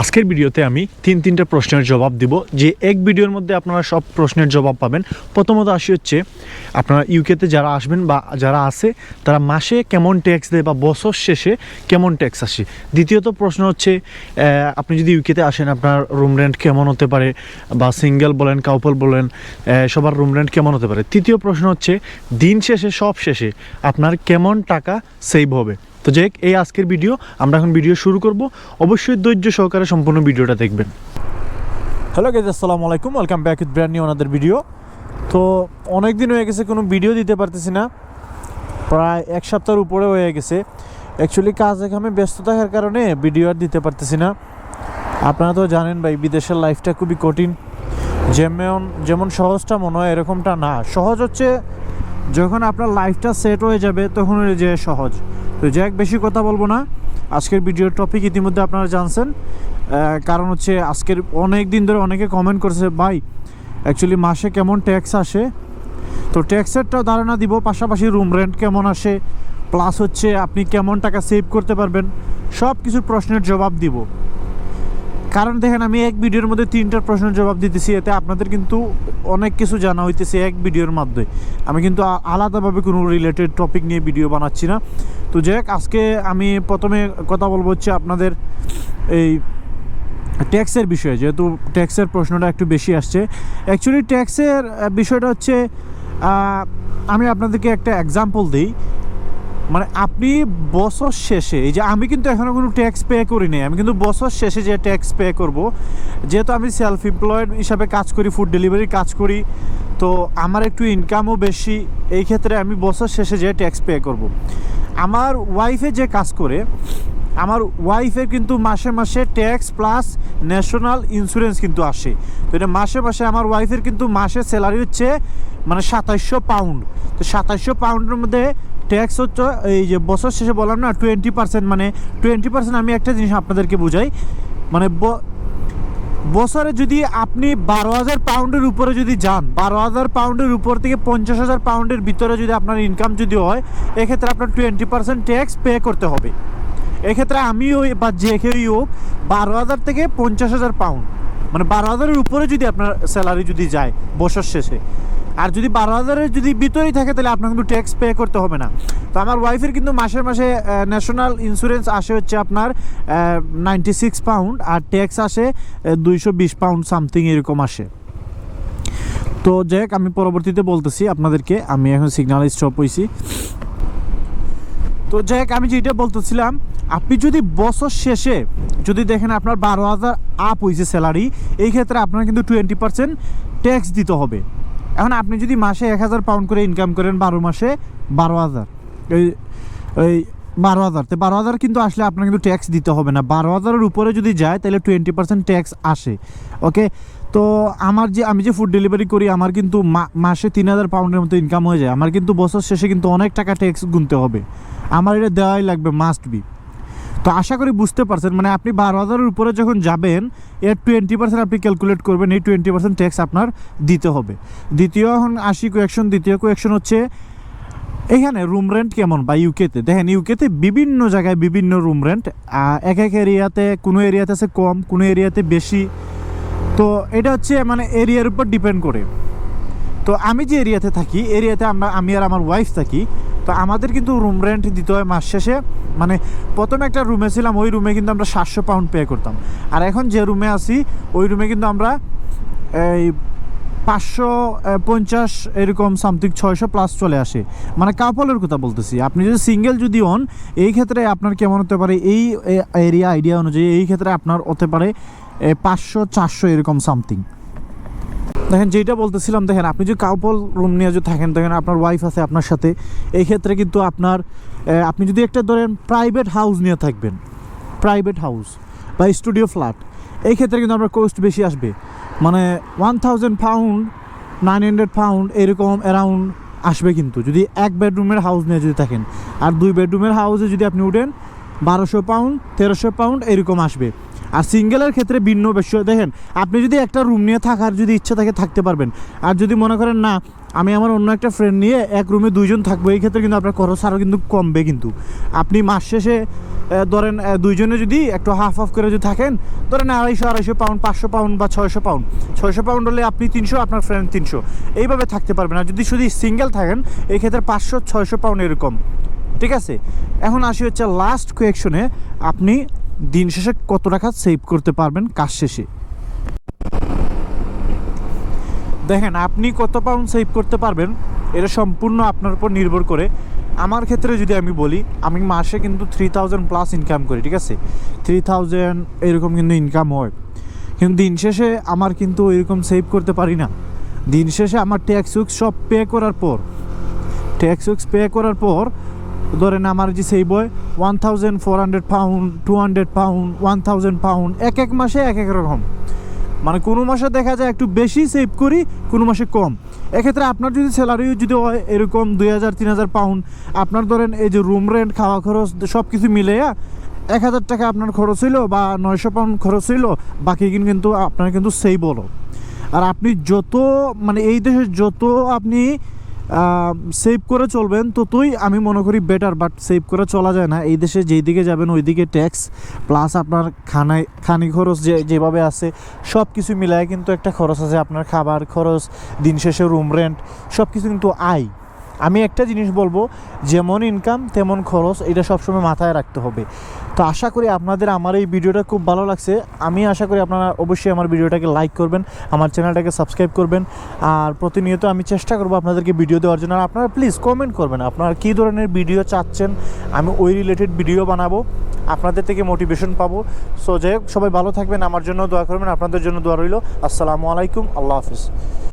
আজকের ভিডিওতে আমি তিন তিনটা প্রশ্নের জবাব দিব, যে এক ভিডিওর মধ্যে আপনারা সব প্রশ্নের জবাব পাবেন। প্রথমত আসি হচ্ছে, আপনারা ইউকেতে যারা আসবেন বা যারা আছে, তারা মাসে কেমন ট্যাক্স দেয় বা বছর শেষে কেমন ট্যাক্স আসে? দ্বিতীয়ত প্রশ্ন হচ্ছে আপনি যদি ইউকেতে আসেন, আপনার রুম রেন্ট কেমন হতে পারে? বা সিঙ্গেল বলেন কাউপল বলেন সবার রুম রেন্ট কেমন হতে পারে? তৃতীয় প্রশ্ন হচ্ছে, দিন শেষে, সব শেষে আপনার কেমন টাকা সেভ হবে? তো যাই এই আজকের ভিডিও, আমরা এখন ভিডিও শুরু করব। অবশ্যই ধৈর্য সহকারে সম্পূর্ণ ভিডিওটা দেখবেন। হ্যালো গেজ আসসালামু আলাইকুম welcome back with brand new ওনাদের ভিডিও তো অনেক দিন হয়ে গেছে, কোনো ভিডিও দিতে পারতেছি না। প্রায় এক সপ্তাহের উপরে হয়ে গেছে। অ্যাকচুয়ালি কাজে কামে ব্যস্ত থাকার কারণে ভিডিও আর দিতে পারতেছি না। আপনারা তো জানেন ভাই, বিদেশের লাইফটা খুবই কঠিন। যেমন যেমন সহজটা মনে হয়, এরকমটা না। সহজ হচ্ছে, যখন আপনার লাইফটা সেট হয়ে যাবে, তখন যে সহজ। তো যাই বেশি কথা বলব না। আজকের ভিডিওর টপিক ইতিমধ্যে আপনারা জানছেন। কারণ হচ্ছে আজকের অনেক দিন ধরে অনেকে কমেন্ট করছে, ভাই অ্যাকচুয়ালি মাসে কেমন ট্যাক্স আসে? তো ট্যাক্সেরটাও ধারণা দিব, পাশাপাশি রুম রেন্ট কেমন আসে? প্লাস হচ্ছে আপনি কেমন টাকা সেভ করতে পারবেন? সব কিছুর প্রশ্নের জবাব দিব। কারণ দেখেন, আমি এক ভিডিওর মধ্যে তিনটার প্রশ্নের জবাব দিতেছি, এতে আপনাদের কিন্তু অনেক কিছু জানা হইতেছে এক ভিডিওর মাধ্যমে আমি কিন্তু আলাদাভাবে কোনো রিলেটেড টপিক নিয়ে ভিডিও বানাচ্ছি না। তো যাই আজকে আমি প্রথমে কথা বলব হচ্ছে আপনাদের এই ট্যাক্সের বিষয়ে, যেহেতু ট্যাক্সের প্রশ্নটা একটু বেশি আসছে। অ্যাকচুয়ালি ট্যাক্সের বিষয়টা হচ্ছে আমি আপনাদেরকে একটা এক্সাম্পল দিই। মানে আপনি বছর শেষে, এই যে আমি কিন্তু এখনও কোনো ট্যাক্স পে করি নাই, আমি কিন্তু বছর শেষে যে ট্যাক্স পে করব, যেহেতু আমি সেলফ এমপ্লয়েড হিসাবে কাজ করি ফুড ডেলিভারি কাজ করি, তো আমার একটু ইনকামও বেশি, এই ক্ষেত্রে আমি বছর শেষে যে ট্যাক্স পে করব। আমার ওয়াইফে যে কাজ করে আমার ওয়াইফের কিন্তু মাসে মাসে ট্যাক্স প্লাস ন্যাশনাল ইন্স্যুরেন্স কিন্তু আসে। তো এটা মাসে মাসে আমার ওয়াইফের কিন্তু মাসে স্যালারি হচ্ছে মানে সাতাইশশো পাউন্ড তো সাতাইশশো পাউন্ডের মধ্যে ট্যাক্স হচ্ছে, এই যে বছর শেষে বললাম না টোয়েন্টি পার্সেন্ট মানে টোয়েন্টি পার্সেন্ট আমি একটা জিনিস আপনাদেরকে বুঝাই মানে বছরে যদি আপনি বারো হাজার পাউন্ডের উপরে যদি যান, বারো হাজার পাউন্ডের উপর থেকে পঞ্চাশ হাজার পাউন্ডের ভিতরে যদি আপনার ইনকাম যদি হয়, এক্ষেত্রে আপনার টোয়েন্টি পার্সেন্ট ট্যাক্স পে করতে হবে। এক্ষেত্রে আমিও বা যে কেউই হোক বারো হাজার থেকে পঞ্চাশ হাজার পাউন্ড মানে বারো হাজারের উপরে যদি আপনার স্যালারি যদি যায় বছর শেষে। আর যদি বারো হাজারের যদি ভিতরেই থাকে তাহলে আপনার কিন্তু ট্যাক্স পে করতে হবে না। তো আমার ওয়াইফের কিন্তু মাসে মাসে ন্যাশনাল ইন্স্যুরেন্স আসে হচ্ছে আপনার নাইনটি সিক্স পাউন্ড আর ট্যাক্স আসে দুইশো বিশ পাউন্ড সামথিং এরকম আসে। তো যাই হোক, আমি পরবর্তীতে বলতেছি আপনাদেরকে আমি এখন সিগন্যাল স্টপ হয়েছি তো যাই হোক, আমি যেটা বলতেছিলাম আপনি যদি বছর শেষে যদি দেখেন আপনার বারো হাজার আপ হয়েছে স্যালারি এই ক্ষেত্রে আপনার কিন্তু টোয়েন্টি পার্সেন্ট ট্যাক্স দিতে হবে। এখন আপনি যদি মাসে এক হাজার পাউন্ড করে ইনকাম করেন বারো মাসে বারো হাজার। এই এই বারো হাজার। তো বারো হাজার কিন্তু আসলে আপনার কিন্তু ট্যাক্স দিতে হবে না। বারো হাজারের উপরে যদি যায়, তাহলে টোয়েন্টি পার্সেন্ট ট্যাক্স আসে। ওকে তো আমার যে, আমি যে ফুড ডেলিভারি করি, আমার কিন্তু মাসে তিন হাজার পাউন্ডের মতো ইনকাম হয়ে যায়। আমার কিন্তু বছর শেষে কিন্তু অনেক টাকা ট্যাক্স গুনতে হবে। আমার এটা দেওয়াই লাগবে মাস্ট বি তো আশা করি বুঝতে পারছেন মানে আপনি বারো হাজারের উপরে যখন যাবেন, এর টোয়েন্টি পার্সেন্ট আপনি ক্যালকুলেট করবেন, এই টোয়েন্টি পার্সেন্ট ট্যাক্স আপনার দিতে হবে। দ্বিতীয় এখন আসি কোয়েকশন দ্বিতীয় কোয়েকশন হচ্ছে, এখানে রুম রেন্ট কেমন বা ইউকেতে দেখেন ইউকেতে বিভিন্ন জায়গায় বিভিন্ন রুম রেন্ট এক এক এরিয়াতে, কোনো এরিয়াতে আছে কম, কোনো এরিয়াতে বেশি। তো এটা হচ্ছে মানে এরিয়ার উপর ডিপেন্ড করে। তো আমি যে এরিয়াতে থাকি, এরিয়াতে আমরা, আমি আর আমার ওয়াইফ থাকি তো আমাদের কিন্তু রুম রেন্ট দিতে হয় মাস শেষে। মানে প্রথমে একটা রুমে ছিলাম, ওই রুমে কিন্তু আমরা সাতশো পাউন্ড পে করতাম। আর এখন যে রুমে আছি, ওই রুমে কিন্তু আমরা এই পাঁচশো পঞ্চাশ এরকম সামথিং ছয়শো প্লাস চলে আসে। মানে কাপলের কথা বলতেছি। আপনি যদি সিঙ্গেল যদি হন, এই ক্ষেত্রে আপনার কেমন হতে পারে? এই এরিয়া আইডিয়া অনুযায়ী এই ক্ষেত্রে আপনার হতে পারে পাঁচশো, চারশো এরকম সামথিং দেখেন যেটা বলতেছিলাম, দেখেন, আপনি যদি কাউপল রুম নিয়ে যদি থাকেন, দেখেন, আপনার ওয়াইফ আছে আপনার সাথে, এই ক্ষেত্রে কিন্তু আপনার আপনি যদি একটা ধরেন প্রাইভেট হাউস নিয়ে থাকবেন প্রাইভেট হাউস বা স্টুডিও ফ্ল্যাট এই ক্ষেত্রে কিন্তু আপনার কোস্ট বেশি আসবে। মানে one thousand pound nine hundred pound এরকম অ্যারাউন্ড আসবে কিন্তু, যদি এক বেডরুমের হাউস নিয়ে যদি থাকেন। আর দুই বেডরুমের হাউসে যদি আপনি উঠেন, বারোশো পাউন্ড তেরোশো পাউন্ড এরকম আসবে। আর সিঙ্গেলের ক্ষেত্রে ভিন্ন বিষয়। দেখেন, আপনি যদি একটা রুম নিয়ে থাকার যদি ইচ্ছা থাকে, থাকতে পারবেন। আর যদি মনে করেন, না, আমি আমার অন্য একটা ফ্রেন্ড নিয়ে এক রুমে দুইজন থাকব, এই ক্ষেত্রে কিন্তু আপনার খরচ আরও কিন্তু কমবে কিন্তু। আপনি মাস শেষে ধরেন দুইজনে যদি একটু হাফ হাফ করে যদি থাকেন, ধরেন আড়াইশো আড়াইশো পাউন্ড পাঁচশো পাউন্ড বা ছয়শো পাউন্ড ছয়শো পাউন্ড হলে আপনি তিনশো, আপনার ফ্রেন্ড তিনশো। এইভাবে থাকতে পারবেন। আর যদি শুধু সিঙ্গেল থাকেন, এই ক্ষেত্রে পাঁচশো, ছয়শো পাউন্ড এরকম। ঠিক আছে? এখন আসি হচ্ছে লাস্ট কোয়েকশনে আপনি দিন শেষে কত টাকা সেভ করতে পারবেন কাজ শেষে? দেখেন, আপনি কত পাউন্ড সেভ করতে পারবেন, এটা সম্পূর্ণ আপনার উপর নির্ভর করে। আমার ক্ষেত্রে যদি আমি বলি, আমি মাসে কিন্তু থ্রি থাউজেন্ড প্লাস ইনকাম করি, ঠিক আছে? থ্রি থাউজেন্ড এরকম কিন্তু ইনকাম হয়। কিন্তু দিন শেষে আমার কিন্তু এরকম সেভ করতে পারি না। দিন শেষে আমার ট্যাক্স উক্স সব পে করার পর ট্যাক্স উক্স পে করার পর ধরেন আমার যে সেই boy one thousand four hundred pound two hundred pound one thousand pound এক এক মাসে এক এক রকম। মানে কোনো মাসে দেখা যায় একটু বেশি সেভ করি, কোনো মাসে কম। এক্ষেত্রে আপনার যদি স্যালারি যদি হয় এরকম দুই হাজার, তিন হাজার পাউন্ড আপনার ধরেন এই যে রুম রেন্ট খাওয়া খরচ সব কিছু মিলে এক হাজার টাকা আপনার খরচ হইল বা নয়শো পাউন্ড খরচ হইল, বাকি কিন্তু আপনার কিন্তু সেই বলো আর আপনি যত মানে এই দেশে যত আপনি সেভ করে চলবেন। ততই আমি মনে করি বেটার বাট সেভ করে চলা যায় না। এই দেশে যেই দিকে যাবেন ওই দিকে ট্যাক্স প্লাস আপনার খানায়, খানি খরচ যে, যেভাবে আছে সব কিছু মিলায় কিন্তু একটা খরচ আছে আপনার খাবার খরচ, দিন শেষে রুম রেন্ট সব কিছু কিন্তু আয়। আমি একটা জিনিস বলব, যেমন ইনকাম তেমন খরচ, এটা সবসময় মাথায় রাখতে হবে। তো আশা করি আপনাদের আমার এই ভিডিওটা খুব ভালো লাগছে। আমি আশা করি আপনারা অবশ্যই আমার ভিডিওটাকে লাইক করবেন, আমার চ্যানেলটাকে সাবস্ক্রাইব করবেন। আর প্রতিনিয়ত আমি চেষ্টা করব আপনাদেরকে ভিডিও দেওয়ার জন্য। আর আপনারা প্লিজ কমেন্ট করবেন, আপনারা কী ধরনের ভিডিও চাচ্ছেন? আমি ওই রিলেটেড ভিডিও বানাবো, আপনাদের থেকে মোটিভেশন পাবো। সো যাই হোক, সবাই ভালো থাকবেন, আমার জন্য দোয়া করবেন, আপনাদের জন্য দোয়া রইল। আসসালামু আলাইকুম, আল্লাহ হাফিজ।